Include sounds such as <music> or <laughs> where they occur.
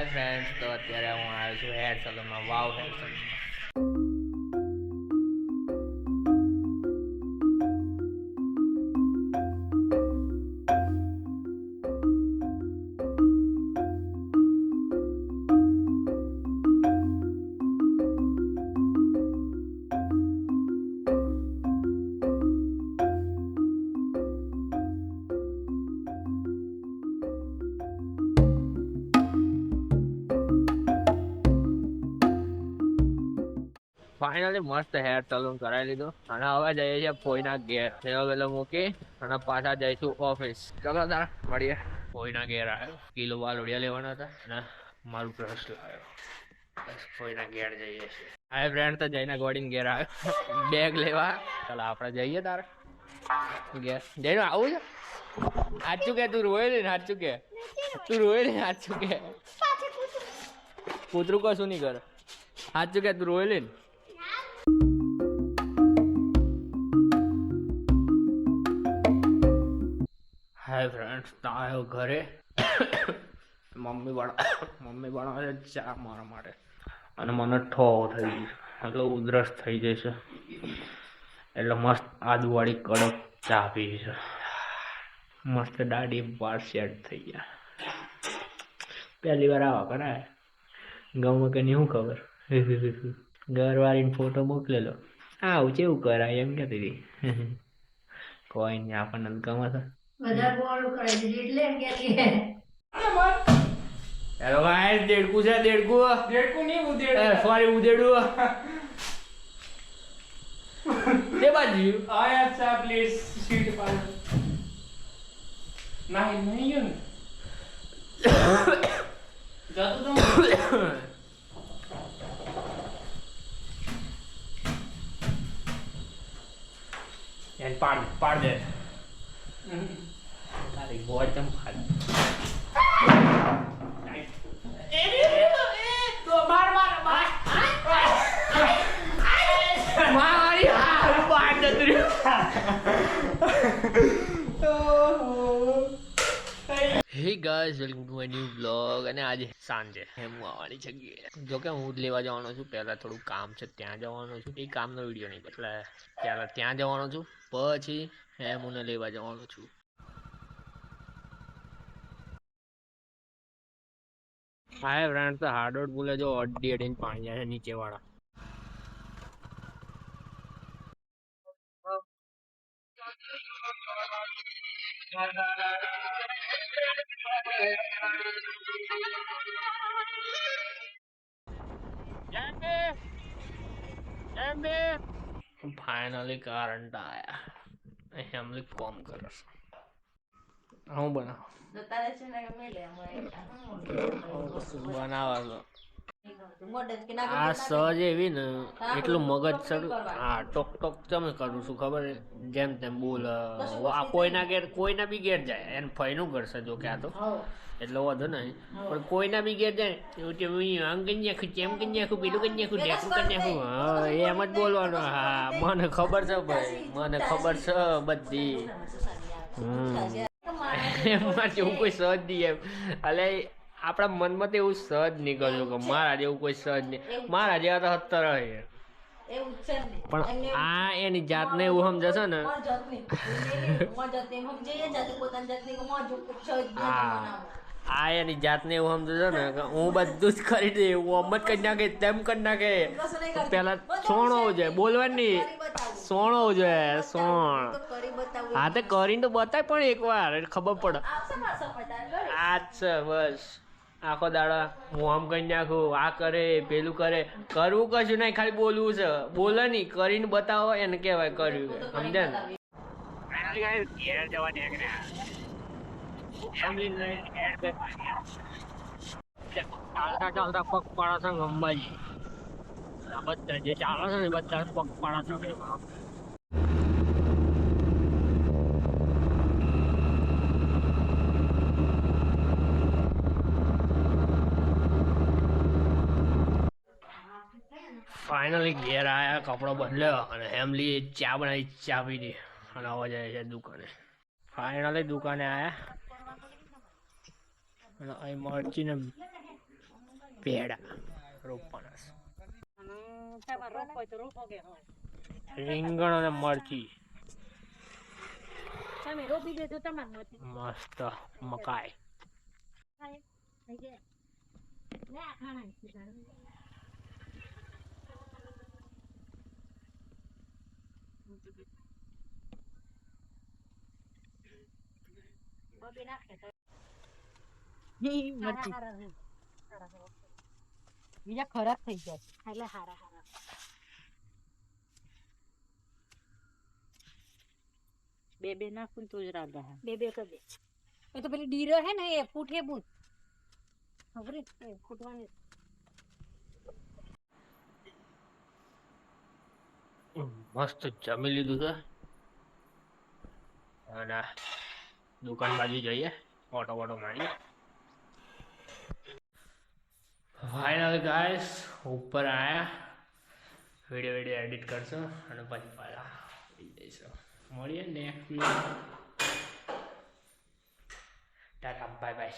Hi friends તો અત્યારે હું આવ્યો છું હેર સલૂનમાં વાવ હેર સલૂનમાં ફાઇનલી મસ્ત હેર સલૂન કરાવી લીધું. અને હવે જઈએ છીએ ફોઈના ઘેર. થેલો વેલો મૂકી અને પાછા જઈશું ઓફિસ ચલો તાર મળીએ. ફોઈના ઘેર આવ્યો. કિલો વાલોડિયા લેવાના હતા અને મારું બ્રશ લાવ્યો ફોઈના ઘેર જઈએ છીએ. હાય ફ્રેન્ડ તો જઈને ગોડીને ઘેર આવ્યો. બેગ લેવા. ચાલો આપણે જઈએ તારે. ઘેર. જઈને આવું છે? સાચું કે તું રોય ને સાચું કે તું રોય ને સાચું કે કૂતરું કશું નહીં કરે. સાચું કે તું રોય લે ને? હાય ફ્રેન્ડ્સ તો આવ્યો ઘરે. મમ્મી બના મમ્મી બનાવે છે ચા મારા માટે. અને મને ઠો થઈ ગઈ એટલે ઉધરસ થઈ જશે એટલે મસ્ત આદુવાળી કડક ચા પીશું મસ્ત દાઢી બાર સેટ થઈ ગયા. પહેલી વાર આવા કરાય ગમે કે શું ખબર. ઘરવાળીને ફોટો મોકલેલો. આવું કેવું કરાય એમ કહેતી હતી. કોઈ નહીં, આપણને ગમે છે વધારે બોલું કરે છે એટલે એમ કે. હેલો ગાઈસ દેડકું છે દેડકું? દેડકું નહીં ઉદેડ સોરી ઉદેડું તે <laughs> બાજુ. આયા ચા પ્લીઝ સીટ પર. ના નહીં યન જાતું તો <coughs> એને પાડ પાડ દે. હારું પાડ દે hey guys welcome to my new blog અને આજે સાંજે હું આવવાની જગ્યાએ જો કે હું લેવા જવાનો છું. પહેલાં થોડું કામ છે, ત્યાં જવાનો છું. એ કામનો વીડિયો નહીં, એટલે પહેલાં ત્યાં જવાનો છું. પછી હેમુને લેવા જવાનો છું. હાય ફ્રેન્ડ તો હાર્ડવોડ બોલે જો અડધી અડીને પાણી જાય છે નીચે વાળા ફાઇનલી કરંટ આયા. ફેમિલી કોમ કરે છે. હું બનાવ બનાવવા આ સજ એવી ને એટલું મગજ સર હા ટોક ટોક તમે કરું છું ખબર જેમ તેમ બોલ આ કોઈના ઘેર કોઈના બી ઘેર જાય એને ફઈનું કરશે જો કે આ તો. એટલે વાંધો નહીં પણ કોઈના બી ઘેર જાય એવું કે હું આમ કરી નાખું તેમ કરી નાખું પેલું કરી નાખું ઢેકું કરી નાખું હા એમ જ બોલવાનું હા મને ખબર છે ભાઈ મને ખબર છે બધી હમ. <laughs> એમાં જેવું કોઈ સહજ નહીં એમ. એટલે આપણા મનમાં તો એવું સહજ નીકળ્યું કે મારા જેવું કોઈ સહજ નહીં. મારા જેવા તો સત્તર હોય એવું. પણ આ એની જાતને એવું સમજશે ને. હા. આ એની જાતને એવું સમજશે ને કે હું બધું જ કરી દઉં હું અમ જ કરી નાખે તેમ કરી નાખે. પેલા છોણો જાય. બોલવાની. સોણ જોઈએ સોણ તો કરી બતાવું. હા તે કરીને તો બતાય પણ એકવાર એટલે ખબર પડે. આવશે મારા સમય તારે ઘરે. આ છે બસ. આખો દાડા હું આમ કરી નાખું આ કરે પેલું કરે. કરવું કશું નહીં ખાલી બોલવું છે. બોલે નહીં કરીને બતાવો એને કહેવાય કર્યું સમજ્યા ને. ચાલતા ચાલતા પગ પાડા છે અંબાજી બધા જે ચાલે છે ને બધા પગ પાડા છે ફાઇનલી ઘેર આવ્યા કપડો બદલ્યો અને હેમલી ચા બનાવી, ચા પીધી અને હવે જાય છે દુકાને. ફાઇનલી દુકાને આવ્યા અને અહીં મરચી ને પેડા રોપવાના રીંગણ અને મરચી. મસ્ત મકાઈ. ખાણા છે તારે. બબે નાખે તો હારા હારા છે. હારા હારા. બીજા ખરાબ થઈ જાય એટલે હારા હારા બે બે નાખું તો જ રાગા બે બે કર દે એ તો પેલી ડીરો હે ને એ ફૂટે બૂટ ખબર એ ફૂટવાની મસ્ત જમી લીધું છે. અને દુકાન બાજુ જઈએ ઓટો વોટો મારીએ. ફાઇનલ ગાઈસ ઉપર આયા. વીડિયો વીડિયો એડિટ કરશો અને પછી પાછા જઈશું. મળીએ નેક્સ્ટ ટાટા બાય બાય